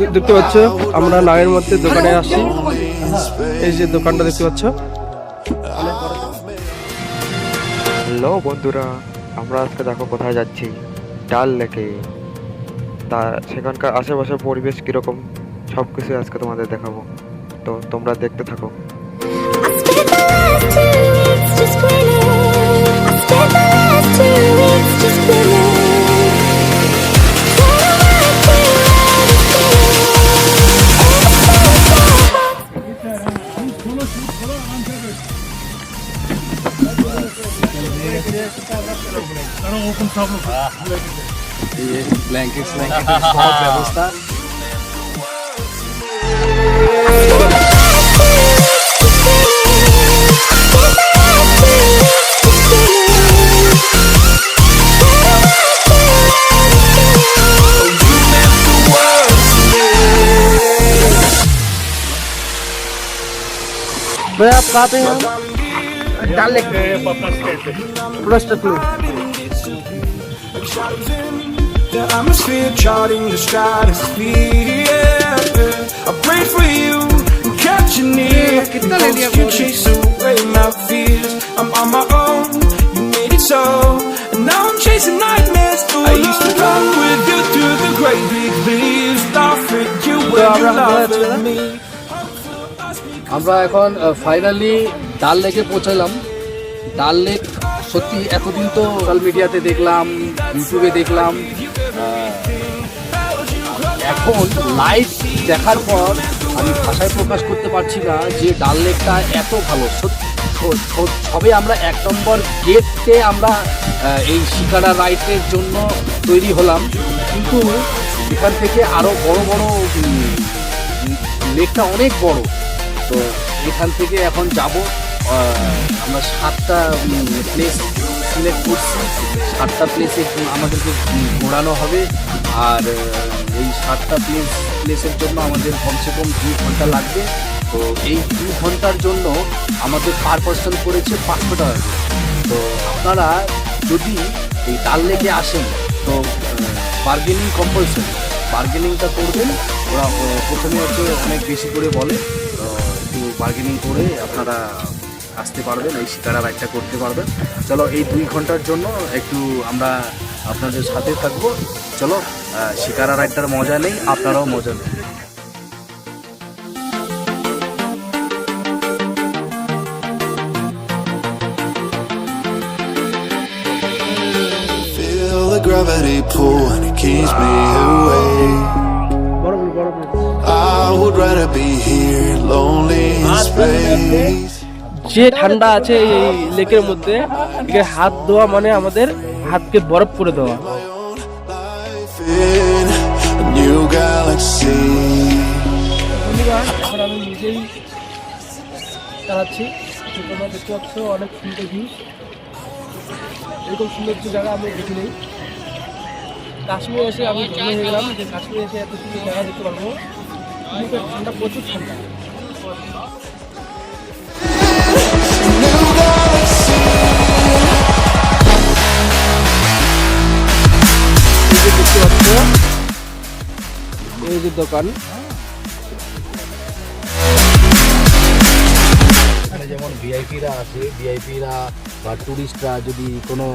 দেখতে পাচ্ছ? আমরা নায়ের মধ্যে দোকানে আসি এই যে দোকানটা দেখতে পাচ্ছ। হ্যালো বন্ধুরা আমরা আজকে দেখো কোথায় যাচ্ছি। ডাল লেকে। তা সেখানকার আশেপাশের পরিবেশ কীরকম? সব কিছু আজকে তোমাদের দেখাবো। তো তোমরা দেখতে থাকো। ব্ল্যাঙ্কেট ব্ল্যাঙ্কেটের সব ব্যবস্থা भाई आप कहाँ पे हैं डाल लेक पूरा the atmosphere, charting the stratosphere. I pray for you and catch you near. And you chase away my fears. I'm on my own, you made it so. And now I'm chasing nightmares. I used to run with you through the great big leaves. Offered you when you loved me. আমরা এখন finally ডাল লেকে পৌঁছালাম ডাল lake সত্যি এতদিন তো social মিডিয়াতে দেখলাম ইউটিউবে দেখলাম এখন লাইভ দেখার পর আমি ভাষায় প্রকাশ করতে পারছি না যে ডাল লেকটা এত ভালো। সত্যি সবে আমরা এক নম্বর গেটে আমরা এই শিকারা রাইডের জন্য তৈরি হলাম। কিন্তু এখান থেকে আরও বড় বড় লেকটা অনেক বড়। তো এখান থেকে এখন যাব। আমরা সাতটা প্লেস সিলেক্ট করছি। সাতটা প্লেসে আমাদেরকে ঘোরানো হবে। আর এই সাতটা প্লেস প্লেসের জন্য আমাদের কমসে কম দুই ঘণ্টা লাগবে। তো এই দু ঘণ্টার জন্য আমাদের পার পার্সন করেছে পাঁচশো টাকা। তো আপনারা যদি এই ডাল লেকে আসেন, তো বার্গেনিং কম্পালসারি বার্গেনিংটা করবেন। ওরা প্রথমে হচ্ছে অনেক বেশি করে বলে। তো বার্গেনিং করে আপনারা আসতে পারবেন এই শিকারা রাইডটা করতে পারবেন চলো এই দুই ঘণ্টার জন্য একটু আমরা আপনাদের সাথে থাকব চলো শিকারা রাইডটার মজা নেই আপনারাও মজা নেই gravity pull and it keeps me awake. I would rather be here, lonely in space. যে ঠান্ডা আছে এই লেকের মধ্যে হাত ধোয়া মানে আমাদের হাতকে বরফ করে দেওয়া। এখন আমি নিজেই চালাচ্ছি। দেখতে অনেক সুন্দর সুন্দর জায়গা আমি দেখি নেই। কাশ্মীরে এসে আমি হয়ে গেলাম। যে কাশ্মীরে এসে এত সুন্দর জায়গা দেখতে পারব। ঠান্ডা প্রচুর ঠান্ডা। দোকান। এখানে যেমন ভিআইপিরা আছে ভিআইপিরা বা টুরিস্টরা যদি কোনো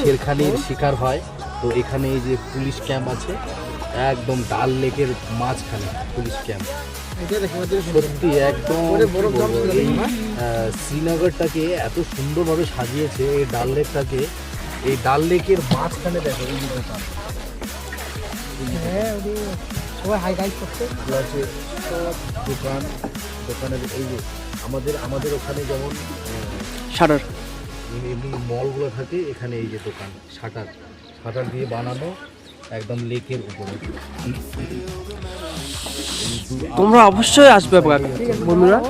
ছেড়খানির শিকার হয় তো এখানে এই যে পুলিশ ক্যাম্প আছে একদম ডাল লেকের মাঝখানে পুলিশ ক্যাম্প সত্যি একদম শ্রীনগরটাকে এত সুন্দরভাবে সাজিয়েছে এই ডাল লেকটাকে এই ডাল লেকের মাঝখানে দেখো এই যে দোকান। সবাই হাই গাইড করছে। এগুলো আছে দোকান দোকানের এই যে আমাদের আমাদের ওখানে যেমন শাটার। এমনি মলগুলো থাকে এখানে এই যে দোকান শাটার। শাটার দিয়ে বানানো একদম লেকের উপরে। তোমরা অবশ্যই আসবে বন্ধুরা.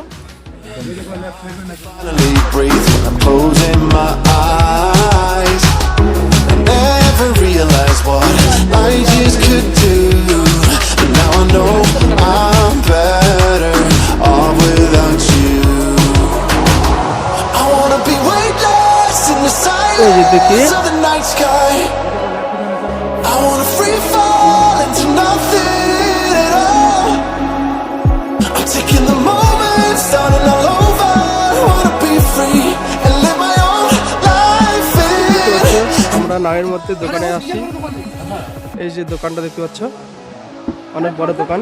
I never realized what এই যে আমরা নামের মধ্যে দোকানে আসছি এই যে দোকানটা দেখতে পাচ্ছ অনেক বড় দোকান।